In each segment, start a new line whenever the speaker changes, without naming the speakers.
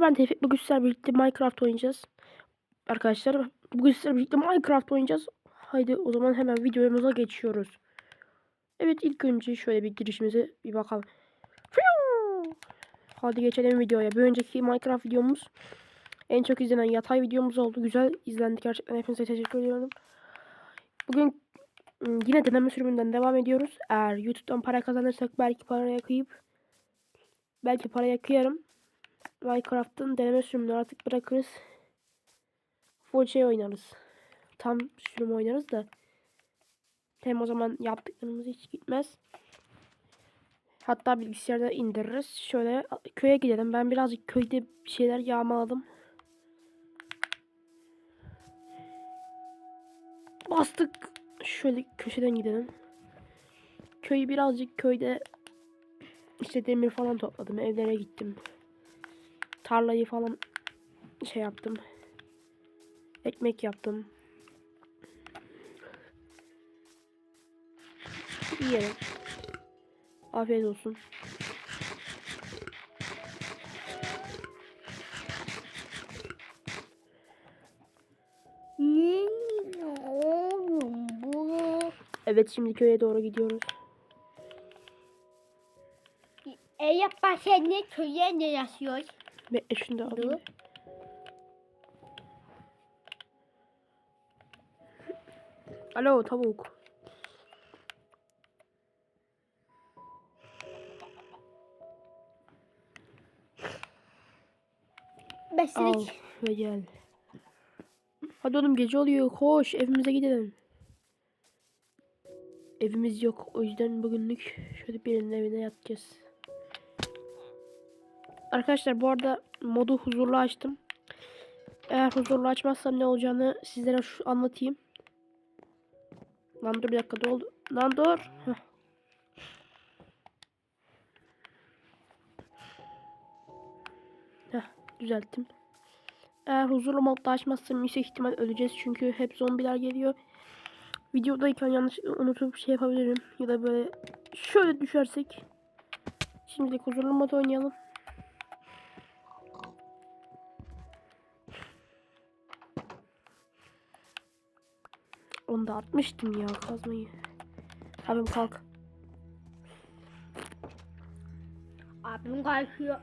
Ben Tevfik bugün sizlerle birlikte Minecraft oynayacağız. Arkadaşlar bugün sizlerle birlikte Minecraft oynayacağız. Haydi o zaman hemen videomuza geçiyoruz. Evet ilk önce şöyle bir girişimize bir bakalım. Hadi geçelim videoya. Bir önceki Minecraft videomuz en çok izlenen yatay videomuz oldu. Güzel izlendi gerçekten. Hepinize teşekkür ediyorum. Bugün ım, yine deneme sürümünden devam ediyoruz. Eğer YouTube'dan para kazanırsak belki paraya kıyıp belki paraya kıyarım. Minecraft'ın deneme sürümünü artık bırakırız. Full şey oynarız. Tam sürüm oynarız da. Hem o zaman yaptıklarımız hiç gitmez. Hatta bilgisayarda indiririz. Şöyle köye gidelim. Ben birazcık köyde şeyler yağmaladım. Bastık. Şöyle köşeden gidelim. Köyü birazcık köyde işte demir falan topladım. Evlere gittim tarlayı falan şey yaptım. Ekmek yaptım. Yiyelim. Afiyet olsun.
Ne oğlum bu?
Evet şimdi köye doğru gidiyoruz.
Eğer sen ne köye ne yaşıyor?
Ve şunu da alayım. Alo tavuk. Al
Besledik.
ve gel. Hadi oğlum gece oluyor. Koş evimize gidelim. Evimiz yok. O yüzden bugünlük şöyle birinin evine yatacağız. Arkadaşlar bu arada modu huzurlu açtım. Eğer huzurlu açmazsam ne olacağını sizlere şu anlatayım. Lan dur bir dakika doldu. Lan dur. Heh. Heh, düzelttim. Eğer huzurlu modda açmazsam yüksek ihtimal öleceğiz çünkü hep zombiler geliyor. Videodayken yanlış unutup şey yapabilirim ya da böyle şöyle düşersek. Şimdilik huzurlu mod oynayalım. Onu da atmıştım ya kazmayı. Abim kalk.
Abim kalkıyor.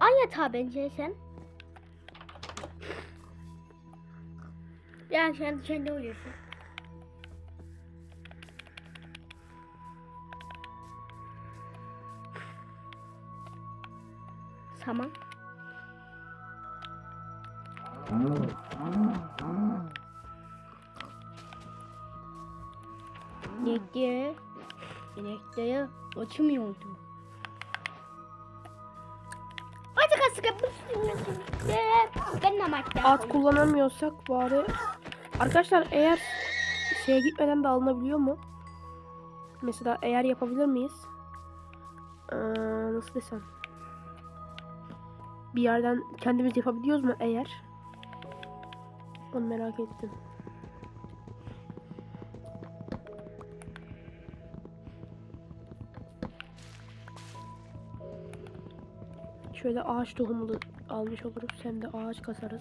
Ay yatağa bence sen. Ya sen dışarıda uyuyorsun. Tamam. İnekliğe, inekliğe açmıyordu. Hadi kasık Ben namakta.
At kullanamıyorsak bari. Arkadaşlar eğer şeye gitmeden de alınabiliyor mu? Mesela eğer yapabilir miyiz? Ee, nasıl desem? Bir yerden kendimiz yapabiliyoruz mu eğer? Onu merak ettim. Şöyle ağaç tohumu da almış oluruz. Hem de ağaç kasarız.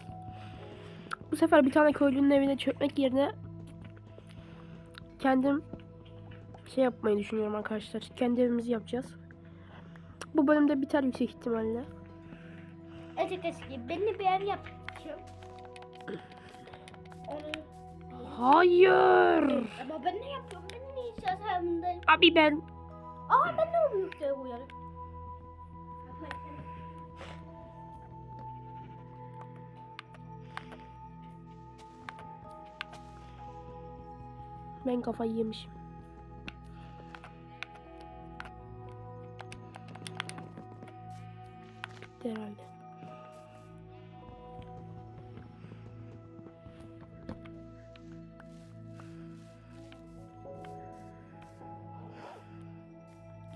Bu sefer bir tane köylünün evine çökmek yerine kendim şey yapmayı düşünüyorum arkadaşlar. Kendi evimizi yapacağız. Bu bölümde biter yüksek ihtimalle.
Açıkçası ben de bir ev yapacağım.
Hayır.
Ama ben ne yapıyorum? Ben ne işaretimdeyim?
Abi ben
Aa ben ne oluyor
ben kafayı yemişim. Bitti herhalde.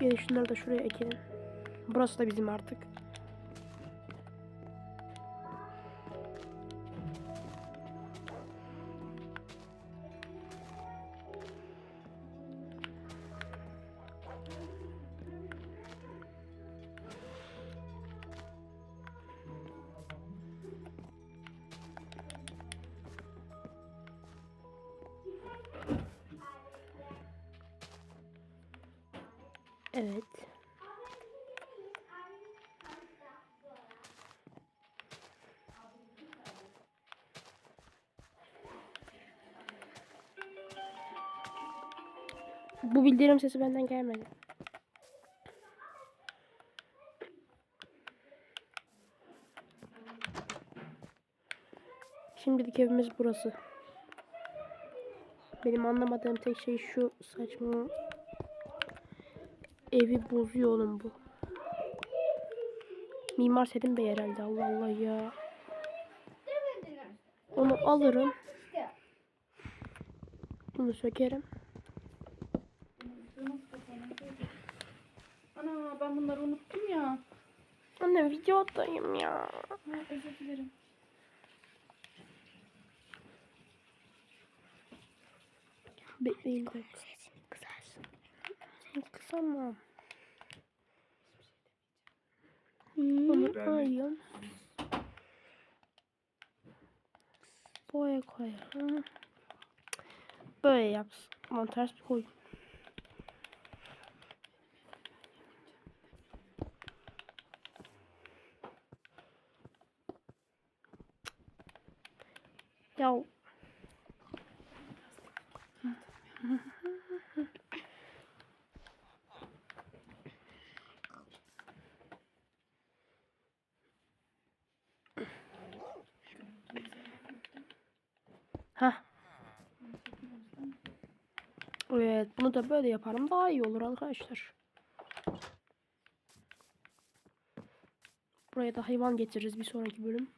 Gelin şunları da şuraya ekelim. Burası da bizim artık. Bu bildirim sesi benden gelmedi. Şimdilik evimiz burası. Benim anlamadığım tek şey şu saçma evi bozuyor oğlum bu. Mimar Selim Bey herhalde Allah Allah ya. Onu alırım. Bunu sökerim.
Ana ben bunları unuttum ya.
Anne videodayım ya.
Ha, özür dilerim.
Bekleyin bir dakika. Kısamam. Onu koyuyorum. Boya koyalım. Böyle yapsın. Aman ters bir koy. Ya Ha. Evet, da böyle yaparım daha iyi olur arkadaşlar. Buraya da hayvan getiririz bir sonraki bölüm.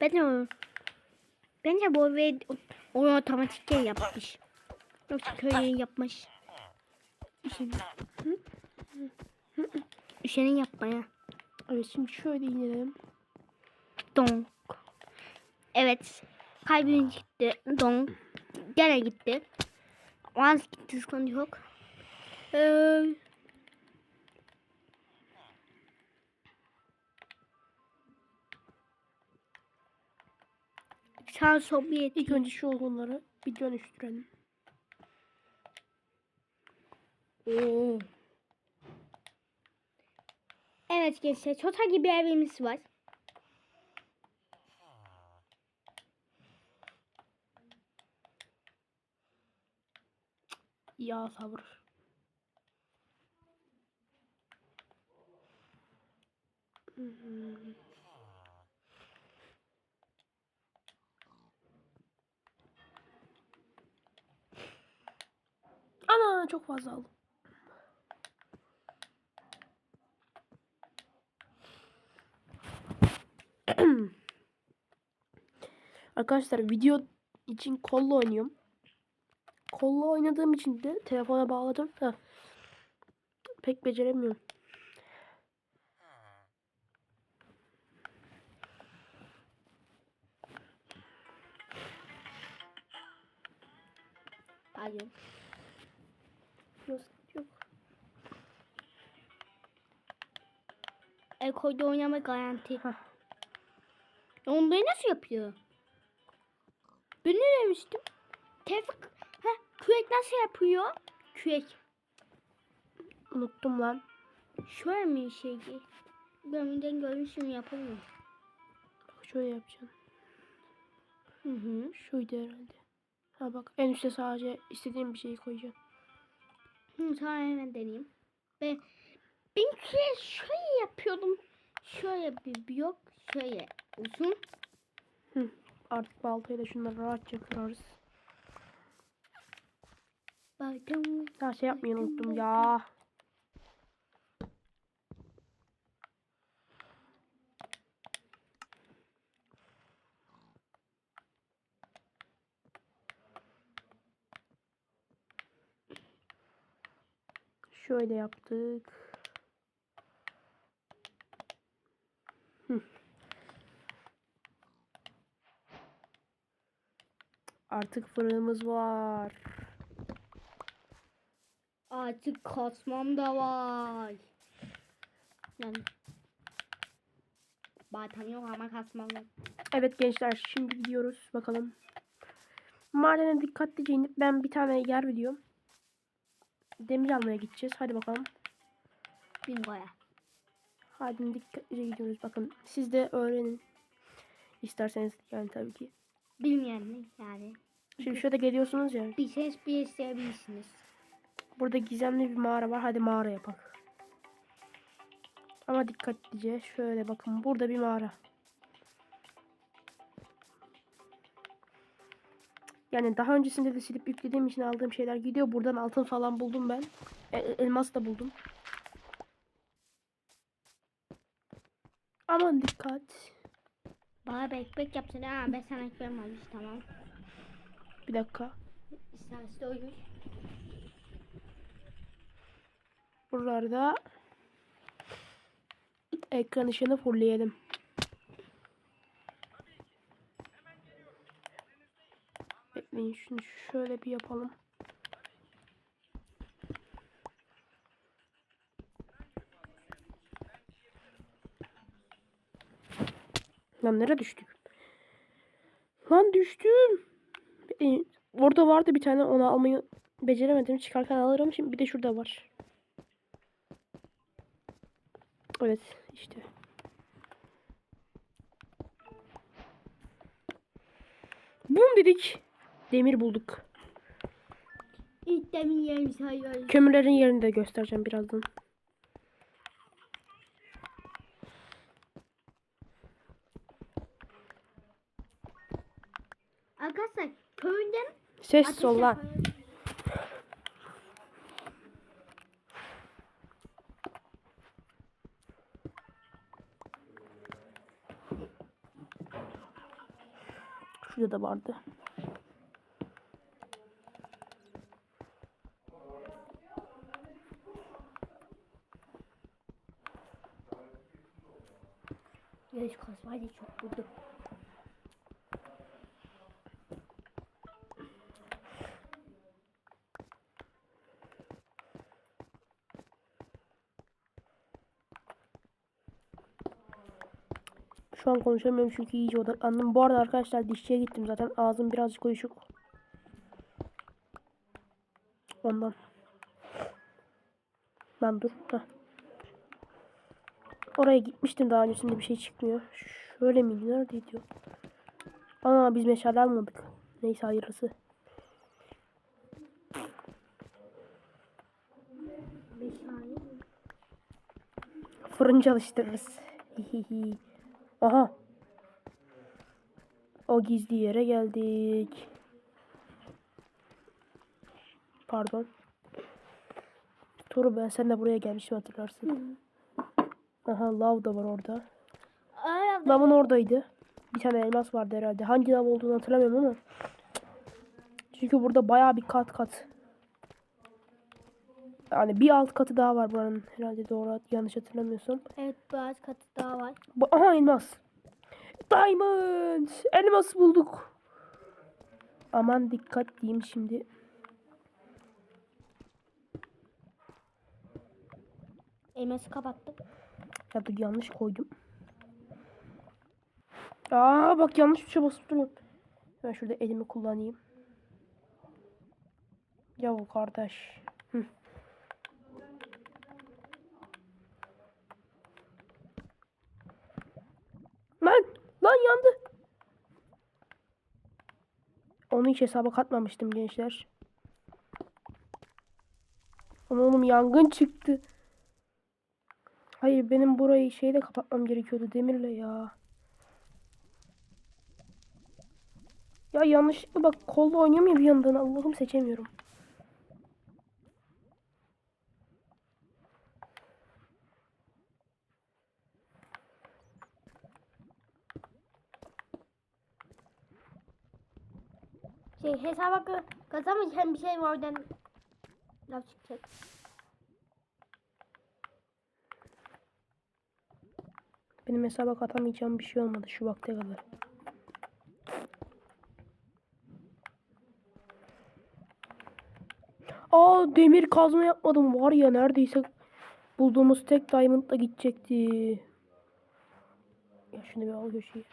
Bence. Bence bu evi o otomatik yapmış. Yoksa köyün yapmış. Üşenin. Üşenin yapmaya.
Evet şimdi şöyle inelim.
Donk. Evet. Kalbim gitti. Donk. Gene gitti. Vans gitti sıkıntı yok. Ee, Sen Sovyet.
İlk önce şu odunları bir dönüştürelim.
Evet gençler çota gibi evimiz var.
Ya sabır. Hmm. Ana çok fazla aldım. Arkadaşlar video için kolla oynuyorum. Kolla oynadığım için de telefona bağladım da pek beceremiyorum.
Pardon.
Yok. yok.
Eko'da oynama garanti.
Hah.
Onu nasıl yapıyor? Ben ne demiştim? Tevfik. Ha, kürek nasıl yapıyor? Kürek.
Unuttum lan.
Şöyle mi şeydi? Ben önden görmüşüm yapamıyorum.
Şöyle yapacağım.
Hı hı.
Şuydu herhalde. Ha bak en üstte sadece istediğim bir şeyi koyacağım.
Hı, tamam hemen deneyeyim. Ben, ben şöyle yapıyordum. Şöyle bir blok. Şöyle uzun.
Artık baltayla şunları rahatça kırarız.
Bakın.
Ha şey yapmayı unuttum ya. Şöyle yaptık. Hı. Artık fırınımız var.
Artık kasmam da var. Yani Baltam yok ama kasmam var.
Evet gençler şimdi gidiyoruz bakalım. Madene dikkatlice inip ben bir tane yer biliyorum. Demir almaya gideceğiz. Hadi bakalım.
Bingoya.
Hadi dikkatlice gidiyoruz. Bakın siz de öğrenin. İsterseniz yani tabii ki.
Bilmeyen yani?
Şimdi şurada geliyorsunuz ya.
Bir ses bir isteyebilirsiniz.
Burada gizemli bir mağara var. Hadi mağara yapalım. Ama dikkatlice şöyle bakın. Burada bir mağara. Yani daha öncesinde de silip yüklediğim için aldığım şeyler gidiyor. Buradan altın falan buldum ben. E- e- elmas da buldum. Aman dikkat.
Bana bekbek yapsana. Ha, ben sana ekmeğim varmış tamam.
Bir dakika.
İsterse oymuş.
Buralarda ekran ışığını fullleyelim. Bekleyin şunu şöyle bir yapalım. Lan nereye düştük? Lan düştüm. Bekleyin. Orada vardı bir tane onu almayı beceremedim. Çıkarken alırım. Şimdi bir de şurada var. Evet işte. Bum dedik. Demir bulduk.
İlk demin yerim sayıyoruz.
Kömürlerin yerini de göstereceğim birazdan.
Arkadaşlar köyünden
Ses sol lan. Şurada da vardı.
Yaş kasmaydı çok buldum.
An konuşamıyorum çünkü iyice odaklandım. Bu arada arkadaşlar dişçiye gittim zaten. Ağzım birazcık uyuşuk. Ondan. Ben dur. Heh. Oraya gitmiştim daha öncesinde bir şey çıkmıyor. Şöyle miydi? Neredeydi o? Aa biz meşale almadık. Neyse hayırlısı. Fırın çalıştırırız. Hihihi. Aha. O gizli yere geldik. Pardon. Turu ben sen de buraya gelmişim hatırlarsın. Aha lav da var orada. Lavın oradaydı. Bir tane elmas vardı herhalde. Hangi lav olduğunu hatırlamıyorum ama. Çünkü burada bayağı bir kat kat. Yani bir alt katı daha var buranın herhalde doğru yanlış hatırlamıyorsam.
Evet bazı katı daha var.
Bu, aha elmas. Diamond. Elmas bulduk. Aman dikkat diyeyim şimdi.
Elması kapattık.
Ya da yanlış koydum. Aa bak yanlış bir şey basıp duruyorum. Ben şurada elimi kullanayım. Yavu kardeş. Hı. Lan lan yandı. Onu hiç hesaba katmamıştım gençler. Ama oğlum yangın çıktı. Hayır benim burayı şeyle kapatmam gerekiyordu demirle ya. Ya yanlışlıkla bak kolla oynuyorum ya bir yandan Allah'ım seçemiyorum.
Şey hesaba kazanmayacağım bir şey var oradan laf çıkacak.
Benim hesaba katamayacağım bir şey olmadı şu vakte kadar. Aa demir kazma yapmadım. Var ya neredeyse bulduğumuz tek diamond da gidecekti. Ya şunu bir al köşeyi.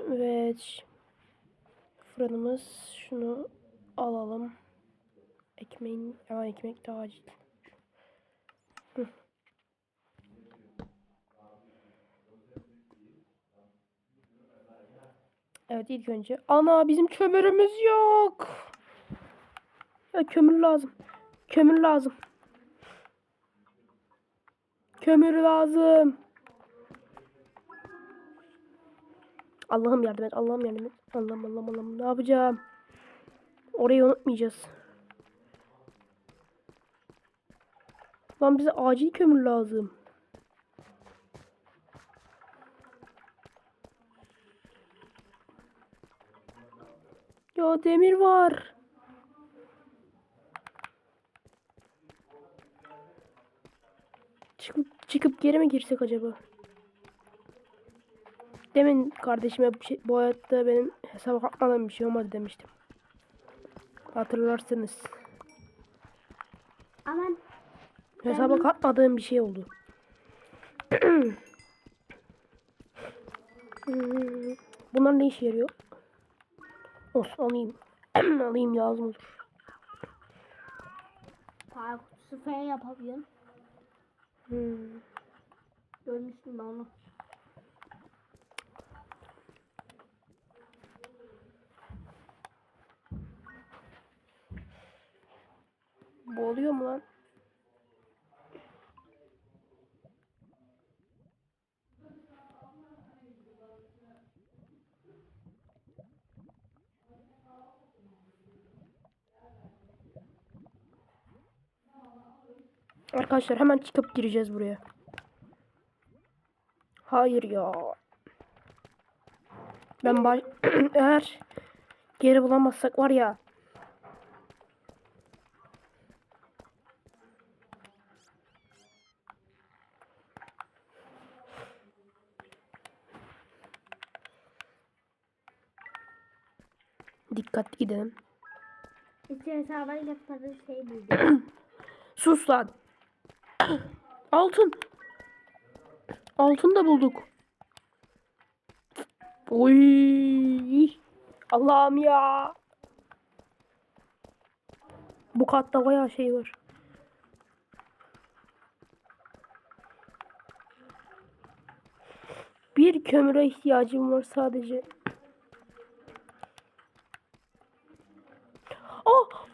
Evet. Fırınımız. Şunu alalım. Ekmeğin, ama ekmek daha acil. Evet ilk önce. Ana bizim kömürümüz yok. Ya kömür lazım. Kömür lazım. Kömür lazım. Allah'ım yardım et. Allah'ım yardım et. Allah'ım Allah'ım Allah'ım. Ne yapacağım? Orayı unutmayacağız. Lan bize acil kömür lazım. Ya demir var. Çıkıp, çıkıp geri mi girsek acaba? Demin kardeşime bu, şey, bu hayatta benim hesaba katmadan bir şey olmadı demiştim. Hatırlarsınız.
Aman
Hesaba katmadığım bir şey oldu. Bunlar ne işe yarıyor? Olsun alayım. alayım lazım olur.
para kutusu falan yapabiliyorum.
Hmm.
Görmüştüm ben onu.
Bu oluyor mu lan? Arkadaşlar hemen çıkıp gireceğiz buraya. Hayır ya. Ben baş... eğer geri bulamazsak var ya dikkatli gidelim.
İşte hesaba yapmadığı şey buldum.
Sus lan. Altın. Altın da bulduk. Oy. Allah'ım ya. Bu katta bayağı şey var. Bir kömüre ihtiyacım var sadece.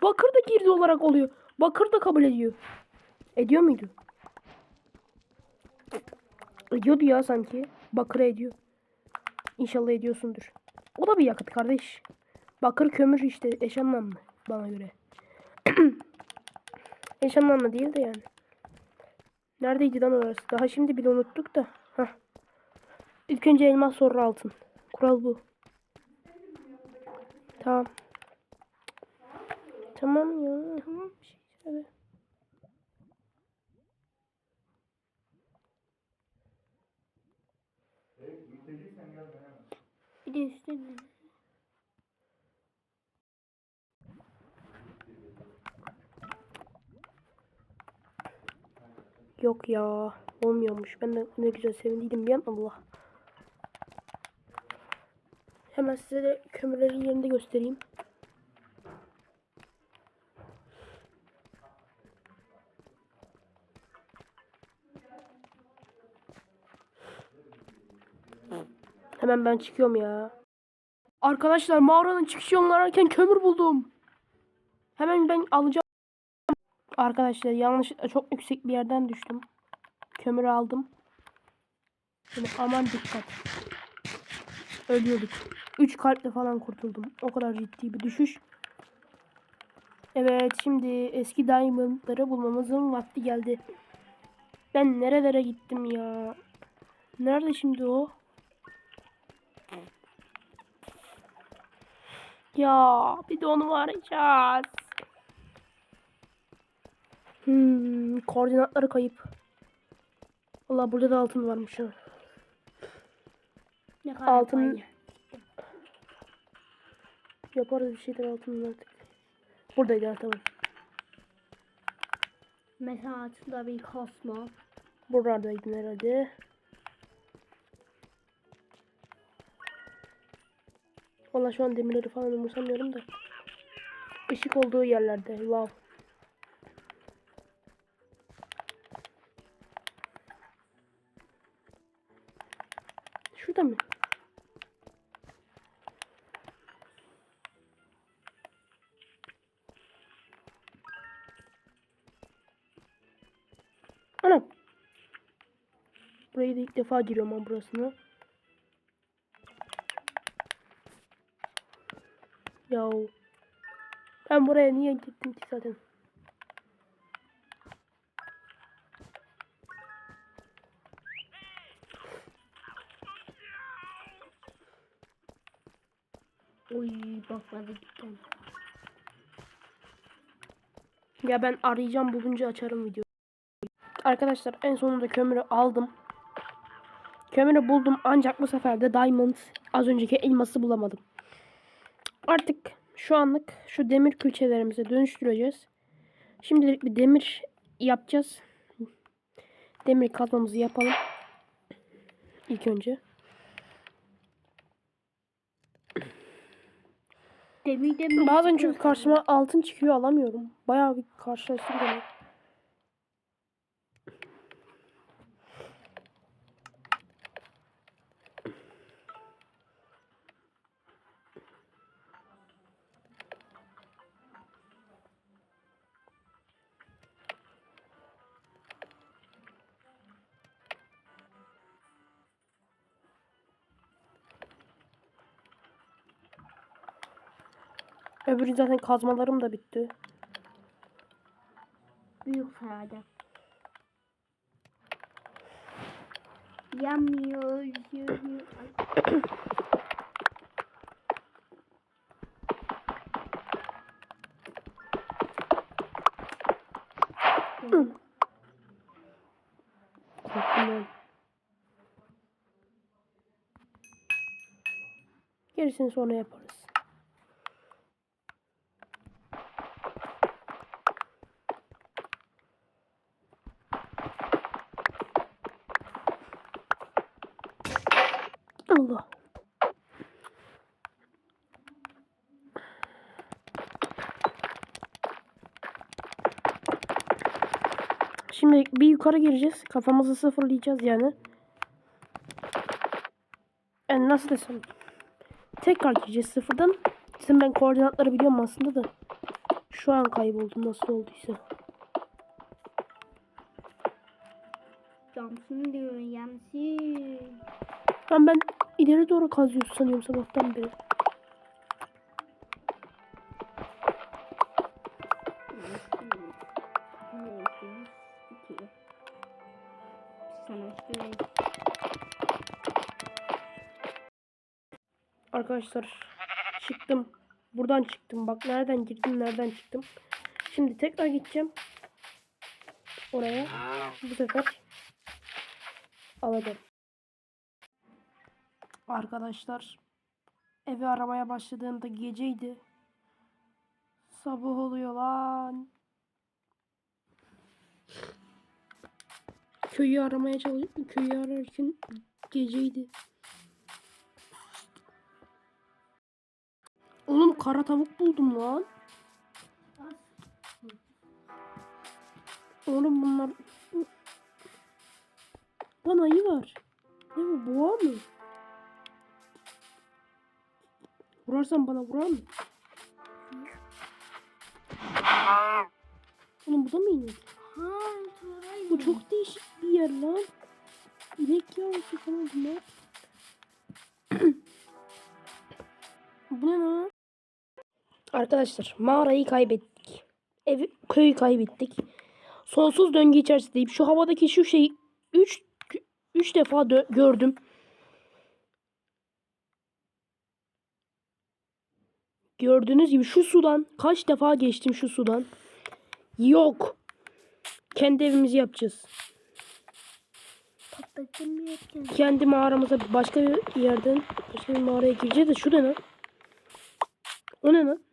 Bakır da girdi olarak oluyor. Bakır da kabul ediyor. Ediyor muydu? Ediyordu ya sanki. Bakır ediyor. İnşallah ediyorsundur. O da bir yakıt kardeş. Bakır kömür işte eş anlamlı bana göre. eş anlamlı değil de yani. Neredeydi lan orası? Daha şimdi bile unuttuk da. Hah. İlk önce elmas sonra altın. Kural bu. Tamam. Tamam ya. Tamam. Bir şey söyle.
Bir de üstüne
Yok ya. Olmuyormuş. Ben de ne güzel sevindiydim bir an. Allah. Hemen size de kömürlerin yerini de göstereyim. Hemen ben çıkıyorum ya. Arkadaşlar mağaranın çıkış yolunu ararken kömür buldum. Hemen ben alacağım. Arkadaşlar yanlışlıkla çok yüksek bir yerden düştüm. Kömür aldım. Şimdi aman dikkat. Ölüyorduk. 3 kalple falan kurtuldum. O kadar ciddi bir düşüş. Evet şimdi eski diamondları bulmamızın vakti geldi. Ben nerelere gittim ya? Nerede şimdi o? Ya bir de onu arayacağız? Hmm, koordinatları kayıp. Valla burada da altın varmış ha.
ne kadar
Altın-. Yaparız bir şeyler altın artık. Buradaydı ha, tamam.
Mesela şurada bir kasma.
Buradaydın herhalde. Valla şu an demirleri falan umursamıyorum da. Işık olduğu yerlerde. Wow. Şurada mı? Anam. Burayı da ilk defa giriyorum ben burasına. Buraya niye gittim ki zaten?
Oy bakmadı gittim.
Ya ben arayacağım bulunca açarım video. Arkadaşlar en sonunda kömürü aldım. Kömürü buldum ancak bu sefer de diamond az önceki elması bulamadım. Artık şu anlık şu demir külçelerimize dönüştüreceğiz. Şimdilik bir demir yapacağız. Demir kazmamızı yapalım. İlk önce.
Demir demir.
Bazen çünkü karşıma altın çıkıyor alamıyorum. Bayağı bir karşılaştım demek. Öbürü zaten kazmalarım da bitti.
Büyük herhalde. Yanmıyor.
Korktum. Gerisini sonra yaparız. Allah. Şimdi bir yukarı gireceğiz. Kafamızı sıfırlayacağız yani. Yani nasıl desem. Tekrar gireceğiz sıfırdan. Şimdi ben koordinatları biliyorum aslında da. Şu an kayboldum nasıl olduysa.
Yansın diyor yansın.
Ben ben ileri doğru kazıyorsun sanıyorum sabahtan beri. Arkadaşlar çıktım. Buradan çıktım. Bak nereden girdim nereden çıktım. Şimdi tekrar gideceğim. Oraya. Bu sefer alacağım. Arkadaşlar evi aramaya başladığımda geceydi. Sabah oluyor lan. Köyü aramaya çalıştım. Köyü ararken geceydi. Oğlum kara tavuk buldum lan. Oğlum bunlar... Lan ayı var. Ne bu boğa mı? Vurarsan bana vurar mı? Oğlum bu da mı inek?
Ha.
Bu çok değişik bir yer lan. İnek yavrusu falan bunlar. bu ne lan? Arkadaşlar mağarayı kaybettik. Evi, köyü kaybettik. Sonsuz döngü içerisindeyim. Şu havadaki şu şeyi 3 3 defa gördüm. Gördüğünüz gibi şu sudan kaç defa geçtim şu sudan. Yok. Kendi evimizi yapacağız. Kendi mağaramıza başka bir yerden başka bir mağaraya gireceğiz de şu ne lan? O ne lan?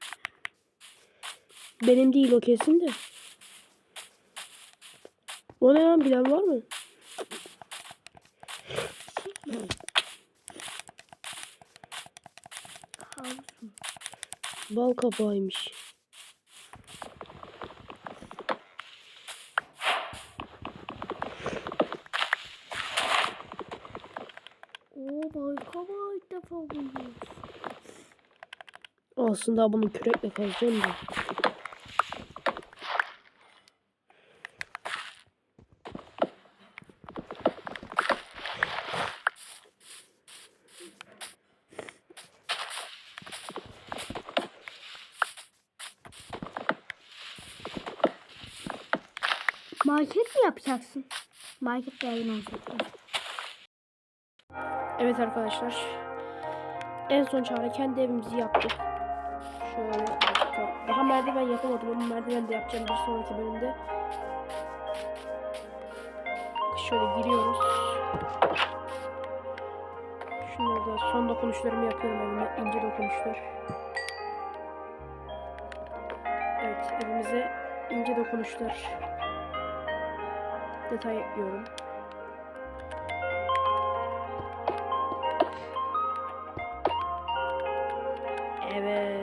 Benim değil o kesin de. O ne lan bilen var mı? Bal kabağıymış.
Oo harika var ilk defa buluyoruz.
Aslında bunu kürekle kazacağım da.
Market mi yapacaksın? Market değerli mantıklı.
Evet arkadaşlar. En son çare kendi evimizi yaptık. Şöyle. Daha merdiven yapamadım ama merdiven de yapacağım bir sonraki bölümde. Şöyle giriyoruz. Şunları da son dokunuşlarımı yapıyorum evime. ince dokunuşlar. Evet evimize ince dokunuşlar. Detay ekliyorum. Evet.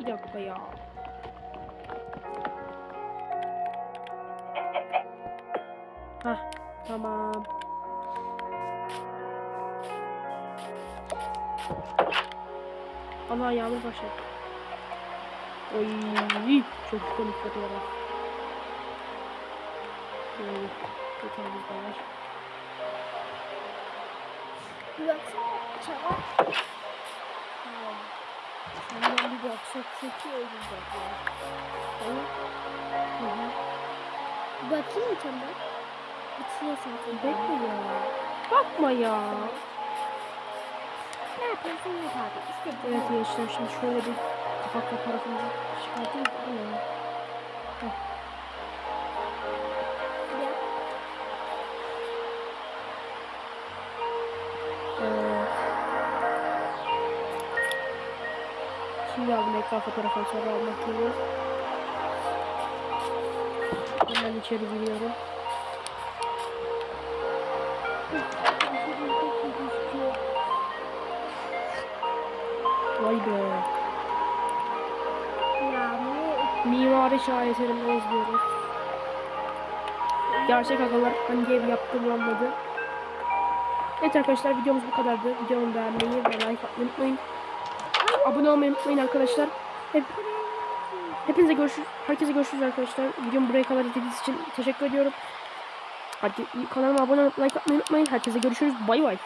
Bir dakika ya. Hah, tamam. Ana yağmur başladı. Oy, çok komik fotoğraf. Böyle fotoğrafımız da var.
Bir baksana çabuk. Baksak çok iyi olacak ya.
Tamam. Hı hı.
Bakayım mı çabuk? Bitiyor zaten.
Bekle ya. Bakma ya.
Ne yapıyorsun ne abi? İşte bu.
Evet gençler şimdi şöyle bir kapak fotoğrafımızı çıkartayım. Bu Ekran fotoğrafını sonra almak üzere. Hemen içeri giriyorum. Vay be. Mimari şaheserimden izliyoruz. Gerçek agalar hangi ev yaptığımı anladı. Evet arkadaşlar videomuz bu kadardı. Videomu beğenmeyi ve like atmayı unutmayın. Abone olmayı unutmayın arkadaşlar. Hep, hepinize görüşürüz. Herkese görüşürüz arkadaşlar. Videomu buraya kadar izlediğiniz için teşekkür ediyorum. Hadi kanalıma abone olup like atmayı unutmayın. Herkese görüşürüz. Bay bay.